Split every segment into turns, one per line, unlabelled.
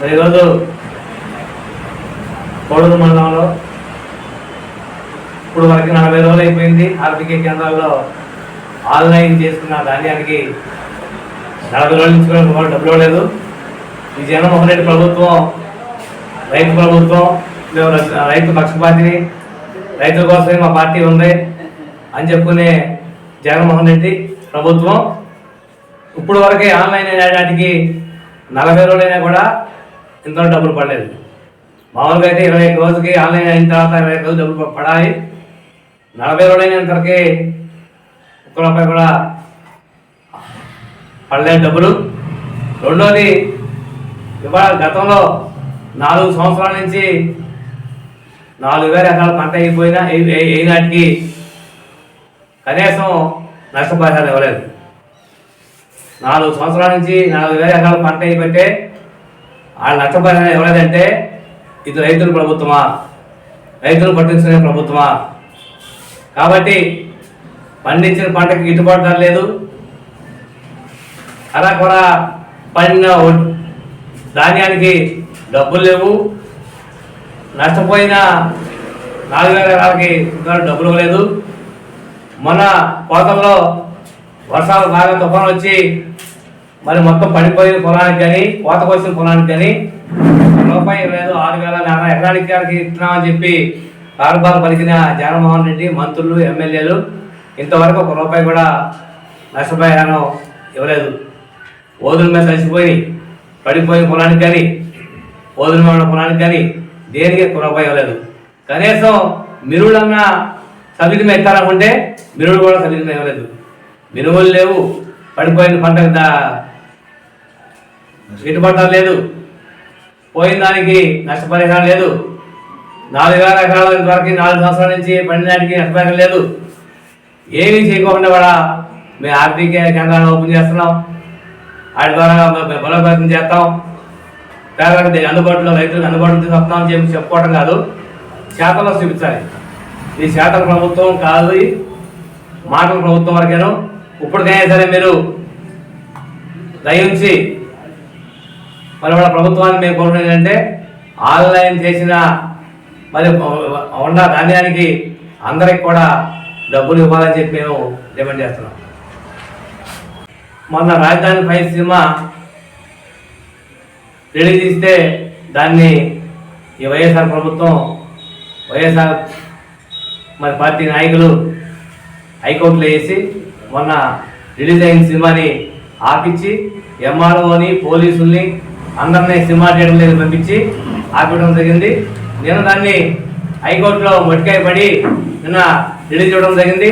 మరి ఈరోజు కోడూరు మండలంలో ఇప్పుడు వరకు నలభై రోజులు అయిపోయింది ఆర్థిక కేంద్రాల్లో ఆన్లైన్ చేసుకున్న ధాన్యానికి నలభై రోజుల నుంచి కూడా డబ్బులు లేదు ఈ జగన్మోహన్ రెడ్డి ప్రభుత్వం రైతు ప్రభుత్వం మేము రైతు పక్షపాతిని రైతుల కోసమే మా పార్టీ ఉంది అని చెప్పుకునే జగన్మోహన్ రెడ్డి ప్రభుత్వం. ఇప్పుడు వరకే ఆన్లైన్ అయినటికి నలభై రోజులైనా కూడా ఇంత డబ్బులు పడలేదు. మామూలుగా అయితే ఇరవై ఐదు రోజుకి ఆన్లైన్ అయిన తర్వాత ఇరవై రోజులు డబ్బులు పడాలి. నలభై రోజులైనంతవరకే ఒక్క రూపాయి కూడా పడలేదు డబ్బులు. రెండోది ఇవాళ గతంలో నాలుగు సంవత్సరాల నుంచి నాలుగు వేల ఎకరాల పంట అయిపోయినా ఏ నాటికి అయినాటికి కనీసం నష్టపరిహారం ఇవ్వలేదు. నాలుగు సంవత్సరాల నుంచి నాలుగు వేల ఎకరాల పంట అయిపోతే వాళ్ళు నష్టపరిహారం ఇవ్వలేదంటే ఇది రైతుల ప్రభుత్వమా? రైతులు పట్టించుకునే ప్రభుత్వమా? కాబట్టి పండించిన పంటకి గిట్టుబాటు ధర లేదు. అరాకొర పండిన ధాన్యానికి డబ్బులు లేవు. నష్టపోయిన నాలుగు వేల ఎకరాలకి డబ్బులు ఇవ్వలేదు. మొన్న కోతంలో వర్షాలు బాగా తుఫాను వచ్చి మరి మొత్తం పడిపోయిన పొలానికి కానీ కోత కోసిన పొలానికి కానీ రూపాయి లేదు ఆరు వేల నాలుగు ఎకరానికి గారికి ఇస్తున్నామని చెప్పి కారుబారు పలికిన జగన్మోహన్ రెడ్డి మంత్రులు ఎమ్మెల్యేలు ఇంతవరకు ఒక రూపాయి కూడా నష్టపరిహారం ఇవ్వలేదు. ఓదుల మీద కలిసిపోయి పడిపోయిన పొలానికి కానీ ఓదుల మీద పొలానికి కానీ దేనికి ఒక రూపాయి ఇవ్వలేదు. కనీసం మిరువులన్నా మీద ఎక్కాలనుకుంటే మిరువులు కూడా సబితం ఇవ్వలేదు. మినువులు లేవు. పడిపోయిన పంటకు దా లేదు. పోయిన దానికి నష్టపరిహారం లేదు. నాలుగు వేల ఎకరాల వరకు నాలుగు సంవత్సరాల నుంచి పండినాటికి నష్టపరిహారం లేదు. ఏమీ చేయకుండా కూడా మేము ఆర్థిక కేంద్రాలను ఓపెన్ చేస్తున్నాం. వాటి ద్వారా మేము బలోపేతం చేస్తాం. పేదలకు అందుబాటులో రైతులకు అందుబాటులో తీసుకొస్తాం అని చెప్పి చెప్పుకోవడం కాదు. శాతంలో చూపించాలి. ఈ శాతం ప్రభుత్వం కాదు మాటల ప్రభుత్వం వరకేను. ఇప్పటికైనా సరే మీరు దయించి మరి మన ప్రభుత్వాన్ని మేము కోరుకునేది ఏంటంటే ఆన్లైన్ చేసిన మరి ఉన్న ధాన్యానికి అందరికి కూడా డబ్బులు ఇవ్వాలని చెప్పి మేము డిమాండ్ చేస్తున్నాం. మొన్న రాజధాని ఫైవ్ సినిమా రిలీజ్ ఇస్తే దాన్ని ఈ వైఎస్ఆర్ ప్రభుత్వం వైఎస్ఆర్ మరి పార్టీ నాయకులు హైకోర్టులో వేసి మొన్న రిలీజ్ అయిన సినిమాని ఆపించి ఎంఆర్ఓని పోలీసుల్ని అందరినీ సినిమా థియేటర్ దగ్గర పంపించి ఆపడం జరిగింది. నేను దాన్ని హైకోర్టులో మొట్టికాయ పడి నిన్న రిలీజ్ ఇవ్వడం జరిగింది.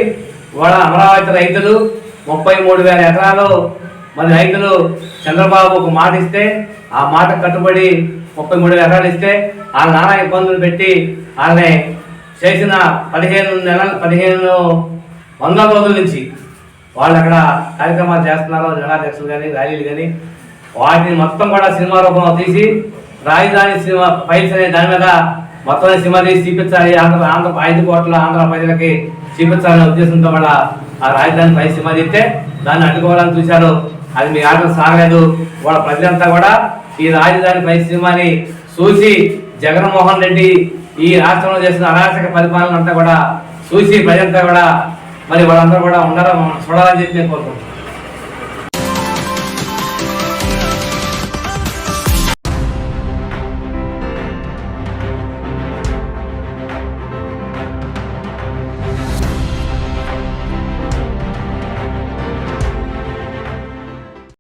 వాళ్ళ అమరావతి రైతులు ముప్పై మూడు వేల ఎకరాలు మరి రైతులు చంద్రబాబు ఒక మాట ఇస్తే ఆ మాట కట్టుబడి ముప్పై మూడు వేల ఎకరాలు ఇస్తే ఆ నానా ఇబ్బందులు పెట్టి వాళ్ళని చేసిన పదిహేను నెలలు పదిహేను వందల రోజుల నుంచి వాళ్ళు అక్కడ కార్యక్రమాలు చేస్తున్నారు జనాధ్యక్షులు కానీ ర్యాలీలు కానీ వాటిని మొత్తం కూడా సినిమా రూపంలో తీసి రాజధాని సినిమా ఫైల్స్ అనే దాని మీద మొత్తం సినిమా తీసి చూపించాలి. ఆంధ్ర ఆంధ్ర ఐదు కోట్ల ఆంధ్ర ప్రజలకి చూపించాలనే ఉద్దేశంతో కూడా ఆ రాజధాని పై సినిమా తీస్తే దాన్ని అడ్డుకోవాలని చూశారు. అది మీ ఆటలు సాగలేదు. వాళ్ళ ప్రజలంతా కూడా ఈ రాజధాని పై సినిమాని చూసి జగన్మోహన్ రెడ్డి ఈ రాష్ట్రంలో చేసిన అరాచక పరిపాలన అంతా కూడా చూసి ప్రజలంతా కూడా మరి వాళ్ళందరూ కూడా ఉండాలని చూడాలని చెప్పి నేను కోరుకుంటున్నాను.